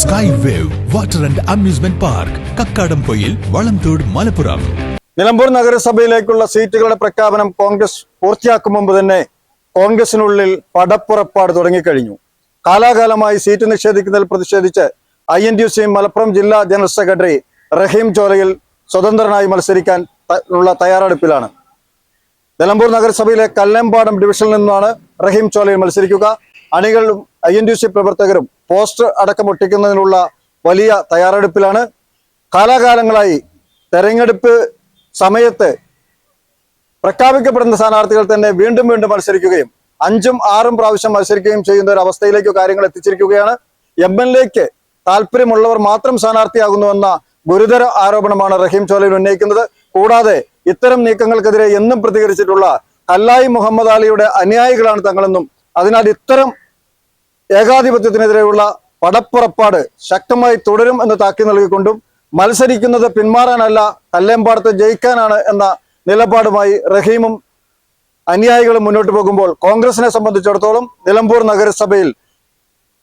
Sky wave water and amusement park Kakkadampoyil Valamthode Malappuram Nilambur നഗരസഭയിലേക്കുള്ള സീറ്റുകളുടെ പ്രഖ്യാപനം കോൺഗ്രസ് പൂർത്തിയാക്കും മുമ്പ് തന്നെ കോൺഗ്രസിനുള്ളിൽ പടപ്പുറപ്പാട് തുടങ്ങിക്കഴിഞ്ഞു. കാലാകാലമായി സീറ്റ് നിഷേധിക്കുന്നതിൽ പ്രതിഷേധിച്ച് I N U C Malappuram ജില്ലാ ജനറൽ സെക്രട്ടറി റഹീം ചോലയിൽ സ്വതന്ത്രനായി മത്സരിക്കാൻ ഉള്ള തയ്യാറെടുപ്പിലാണ്. നിലമ്പൂർ നഗരസഭയിലെ കല്ലമ്പാടം ഡിവിഷനിൽ നിന്നാണ് റഹീം ചോലയിൽ മത്സരിക്കുക. അണികളും ഐ എൻ യു സി പ്രവർത്തകരും പോസ്റ്റർ അടക്കം ഒട്ടിക്കുന്നതിനുള്ള വലിയ തയ്യാറെടുപ്പിലാണ്. കാലാകാലങ്ങളായി തെരഞ്ഞെടുപ്പ് സമയത്ത് പ്രഖ്യാപിക്കപ്പെടുന്ന സ്ഥാനാർത്ഥികൾ തന്നെ വീണ്ടും വീണ്ടും മത്സരിക്കുകയും അഞ്ചും ആറും പ്രാവശ്യം മത്സരിക്കുകയും ചെയ്യുന്ന ഒരു അവസ്ഥയിലേക്ക് കാര്യങ്ങൾ എത്തിച്ചിരിക്കുകയാണ്. എം എൽ എക്ക് താല്പര്യമുള്ളവർ മാത്രം സ്ഥാനാർത്ഥിയാകുന്നുവെന്ന ഗുരുതര ആരോപണമാണ് റഹീം ചോലയിൽ ഉന്നയിക്കുന്നത്. കൂടാതെ ഇത്തരം നീക്കങ്ങൾക്കെതിരെ എന്നും പ്രതികരിച്ചിട്ടുള്ള കല്ലായി മുഹമ്മദ് അലിയുടെ അനുയായികളാണ് തങ്ങളെന്നും അതിനാൽ ഇത്തരം ഏകാധിപത്യത്തിനെതിരെയുള്ള പടപ്പുറപ്പാട് ശക്തമായി തുടരും എന്ന് താക്കി നൽകിക്കൊണ്ടും മത്സരിക്കുന്നത് പിന്മാറാനല്ല കല്ലേമ്പാടത്ത് ജയിക്കാനാണ് എന്ന നിലപാടുമായി റഹീമും അനുയായികളും മുന്നോട്ട് പോകുമ്പോൾ കോൺഗ്രസിനെ സംബന്ധിച്ചിടത്തോളം നിലമ്പൂർ നഗരസഭയിൽ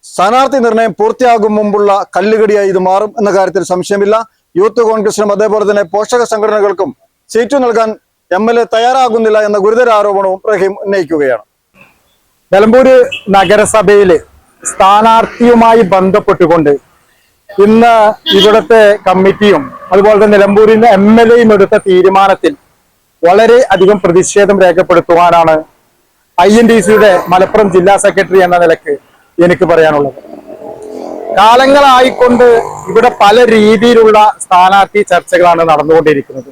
സ്ഥാനാർത്ഥി നിർണയം പൂർത്തിയാകും മുമ്പുള്ള കല്ലുകടിയായി ഇത് മാറും എന്ന കാര്യത്തിൽ സംശയമില്ല. യൂത്ത് കോൺഗ്രസിനും അതേപോലെ തന്നെ പോഷക സംഘടനകൾക്കും സീറ്റ് നൽകാൻ എം എൽ എ തയ്യാറാകുന്നില്ല എന്ന ഗുരുതര ആരോപണവും റഹീം ഉന്നയിക്കുകയാണ്. നിലമ്പൂര് നഗരസഭയിൽ സ്ഥാനാർത്ഥിയുമായി ബന്ധപ്പെട്ടുകൊണ്ട് ഇന്ന് ഇവിടുത്തെ കമ്മിറ്റിയും അതുപോലെ തന്നെ നിലമ്പൂരിന്റെ എം എൽ എയും എടുത്ത തീരുമാനത്തിൽ വളരെ അധികം പ്രതിഷേധം രേഖപ്പെടുത്തുവാനാണ് ഐ എൻ ഡി സിയുടെ മലപ്പുറം ജില്ലാ സെക്രട്ടറി എന്ന നിലയ്ക്ക് എനിക്ക് പറയാനുള്ളത്. കാലങ്ങളായിക്കൊണ്ട് ഇവിടെ പല രീതിയിലുള്ള സ്ഥാനാർത്ഥി ചർച്ചകളാണ് നടന്നുകൊണ്ടിരിക്കുന്നത്.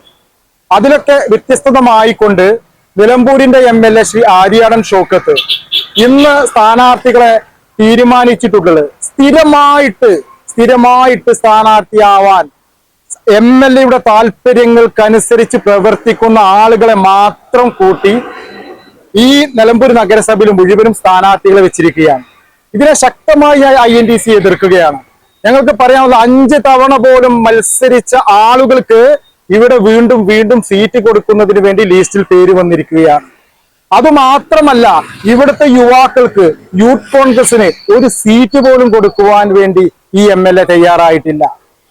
അതിലൊക്കെ വ്യത്യസ്തമായിക്കൊണ്ട് നിലമ്പൂരിന്റെ M L A Shri Aryadan Shoukath ഇന്ന് സ്ഥാനാർത്ഥികളെ തീരുമാനിച്ചിട്ടുള്ളത്. സ്ഥിരമായിട്ട് സ്ഥിരമായിട്ട് സ്ഥാനാർത്ഥിയാവാൻ എം എൽ എയുടെ താല്പര്യങ്ങൾക്കനുസരിച്ച് പ്രവർത്തിക്കുന്ന ആളുകളെ മാത്രം കൂട്ടി ഈ നിലമ്പൂർ നഗരസഭയിൽ മുഴുവനും സ്ഥാനാർത്ഥികളെ വെച്ചിരിക്കുകയാണ്. ഇതിനെ ശക്തമായി ഐ എൻ ഡി സി എതിർക്കുകയാണ്. ഞങ്ങൾക്ക് പറയാനുള്ള അഞ്ച് തവണ പോലും മത്സരിച്ച ആളുകൾക്ക് ഇവിടെ വീണ്ടും വീണ്ടും സീറ്റ് കൊടുക്കുന്നതിന് വേണ്ടി ലിസ്റ്റിൽ പേര് വന്നിരിക്കുകയാണ്. അതുമാത്രമല്ല ഇവിടുത്തെ യുവാക്കൾക്ക് യൂത്ത് കോൺഗ്രസിന് ഒരു സീറ്റ് പോലും കൊടുക്കുവാൻ വേണ്ടി ഈ എം എൽ എ തയ്യാറായിട്ടില്ല.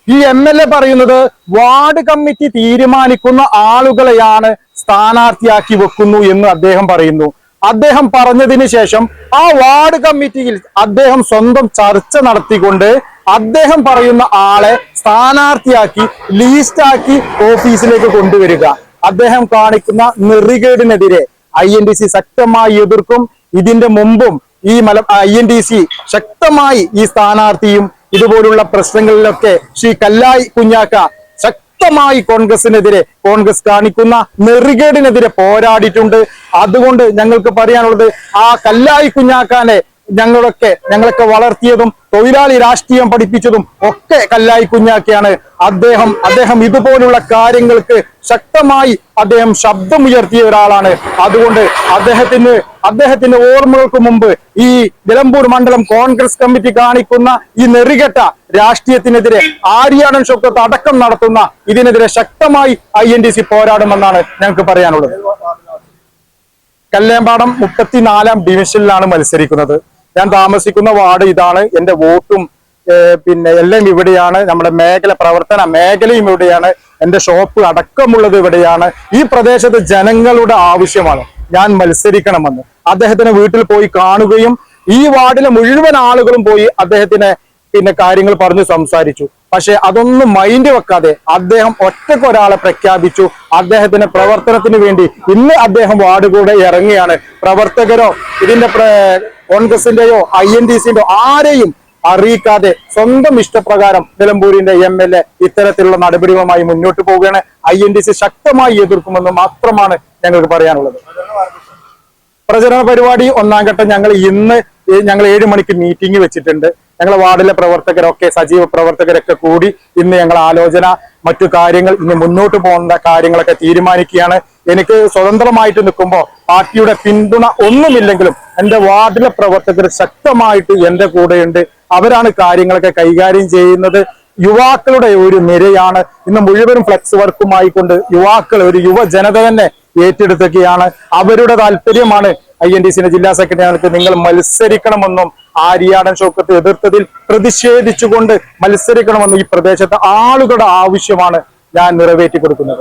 ഈ എം എൽ എ പറയുന്നത് വാർഡ് കമ്മിറ്റി തീരുമാനിക്കുന്ന ആളുകളെയാണ് സ്ഥാനാർത്ഥിയാക്കി വെക്കുന്നു എന്ന് അദ്ദേഹം പറയുന്നു. അദ്ദേഹം പറഞ്ഞതിന് ശേഷം ആ വാർഡ് കമ്മിറ്റിയിൽ അദ്ദേഹം സ്വന്തം ചർച്ച നടത്തിക്കൊണ്ട് അദ്ദേഹം പറയുന്ന ആളെ സ്ഥാനാർത്ഥിയാക്കി ലീസ്റ്റാക്കി ഓഫീസിലേക്ക് കൊണ്ടുവരിക. അദ്ദേഹം കാണിക്കുന്ന നെറികേടിനെതിരെ ഐ എൻ ഡി സി ശക്തമായി എതിർക്കും. ഇതിന്റെ മുമ്പും ഈ മല ഐ എൻ ഡി സി ശക്തമായി ഈ സ്ഥാനാർത്ഥിയും ഇതുപോലുള്ള പ്രശ്നങ്ങളിലൊക്കെ ശ്രീ കല്ലായി കുഞ്ഞാക്ക ശക്തമായി കോൺഗ്രസിനെതിരെ കോൺഗ്രസ് കാണിക്കുന്ന നെറികേടിനെതിരെ പോരാടിയിട്ടുണ്ട്. അതുകൊണ്ട് ഞങ്ങൾക്ക് പറയാനുള്ളത് ആ കല്ലായി കുഞ്ഞാക്കാനെ ഞങ്ങളൊക്കെ ഞങ്ങളൊക്കെ വളർത്തിയതും തൊഴിലാളി രാഷ്ട്രീയം പഠിപ്പിച്ചതും ഒക്കെ കല്ലായി കുഞ്ഞാക്കിയാണ്. അദ്ദേഹം അദ്ദേഹം ഇതുപോലുള്ള കാര്യങ്ങൾക്ക് ശക്തമായി അദ്ദേഹം ശബ്ദമുയർത്തിയ ഒരാളാണ്. അതുകൊണ്ട് അദ്ദേഹത്തിന് അദ്ദേഹത്തിന്റെ ഓർമ്മകൾക്ക് മുമ്പ് ഈ നിലമ്പൂർ മണ്ഡലം കോൺഗ്രസ് കമ്മിറ്റി കാണിക്കുന്ന ഈ നെറികെട്ട രാഷ്ട്രീയത്തിനെതിരെ ആര്യാടൻ ഷൊക്കത്ത് അടക്കം നടത്തുന്ന ഇതിനെതിരെ ശക്തമായി ഐ എൻ ഡി സി പോരാടുമെന്നാണ് ഞങ്ങൾക്ക് പറയാനുള്ളത്. കല്ലേമ്പാടം മുപ്പത്തിനാലാം ഡിവിഷനിലാണ് മത്സരിക്കുന്നത്. ഞാൻ താമസിക്കുന്ന വാർഡ് ഇതാണ്. എന്റെ വോട്ടും പിന്നെ എല്ലാം ഇവിടെയാണ്. നമ്മുടെ മേഖല പ്രവർത്തന മേഖലയും ഇവിടെയാണ്. എന്റെ ഷോപ്പ് അടക്കമുള്ളത് ഇവിടെയാണ്. ഈ പ്രദേശത്ത് ജനങ്ങളുടെ ആവശ്യമാണ്. ഞാൻ മത്സരിക്കണമെന്ന്. അദ്ദേഹത്തിന് വീട്ടിൽ പോയി കാണുകയും ഈ വാർഡിലെ മുഴുവൻ ആളുകളും പോയി അദ്ദേഹത്തിന് പിന്നെ കാര്യങ്ങൾ പറഞ്ഞു സംസാരിച്ചു. പക്ഷെ അതൊന്നും മൈൻഡ് വെക്കാതെ അദ്ദേഹം ഒറ്റയ്ക്ക് ഒരാളെ പ്രഖ്യാപിച്ചു. അദ്ദേഹത്തിന്റെ പ്രവർത്തനത്തിന് വേണ്ടി ഇന്ന് അദ്ദേഹം വാർഡ് കൂടെ ഇറങ്ങിയാണ് പ്രവർത്തകരോ ഇതിന്റെ കോൺഗ്രസിന്റെയോ ഐ എൻ ഡി സിന്റെയോ ആരെയും അറിയിക്കാതെ സ്വന്തം ഇഷ്ടപ്രകാരം നിലമ്പൂരിന്റെ എം എൽ എ ഇത്തരത്തിലുള്ള നടപടികളുമായി മുന്നോട്ട് പോവുകയാണ്. ഐ എൻ ഡി സി ശക്തമായി എതിർക്കുമെന്ന് മാത്രമാണ് ഞങ്ങൾക്ക് പറയാനുള്ളത്. പ്രചരണ പരിപാടി ഒന്നാം ഘട്ടം ഞങ്ങൾ ഇന്ന് ഞങ്ങൾ ഏഴ് മണിക്ക് മീറ്റിംഗ് വെച്ചിട്ടുണ്ട്. ഞങ്ങളെ വാർഡിലെ പ്രവർത്തകരൊക്കെ സജീവ പ്രവർത്തകരൊക്കെ കൂടി ഇന്ന് ഞങ്ങൾ ആലോചന മറ്റു കാര്യങ്ങൾ ഇന്ന് മുന്നോട്ട് പോകുന്ന കാര്യങ്ങളൊക്കെ തീരുമാനിക്കുകയാണ്. എനിക്ക് സ്വതന്ത്രമായിട്ട് നിൽക്കുമ്പോൾ പാർട്ടിയുടെ പിന്തുണ ഒന്നുമില്ലെങ്കിലും എന്റെ വാർഡിലെ പ്രവർത്തകർ ശക്തമായിട്ട് എന്റെ കൂടെയുണ്ട്. അവരാണ് കാര്യങ്ങളൊക്കെ കൈകാര്യം ചെയ്യുന്നത്. യുവാക്കളുടെ ഒരു നിരയാണ്. ഇന്ന് മുഴുവനും ഫ്ലെക്സ് വർക്കുമായി കൊണ്ട് യുവാക്കൾ ഒരു യുവജനത തന്നെ ഏറ്റെടുത്തൊക്കെയാണ് അവരുടെ താല്പര്യമാണ് ഐ എൻ ഡി സിന്റെ ജില്ലാ സെക്രട്ടറി നിങ്ങൾ മത്സരിക്കണമെന്നും ആര്യാടൻ ഷോക്കത്ത് എതിർത്തതിൽ പ്രതിഷേധിച്ചുകൊണ്ട് മത്സരിക്കണമെന്ന് ഈ പ്രദേശത്തെ ആളുകളുടെ ആവശ്യമാണ് ഞാൻ നിറവേറ്റി കൊടുക്കുന്നത്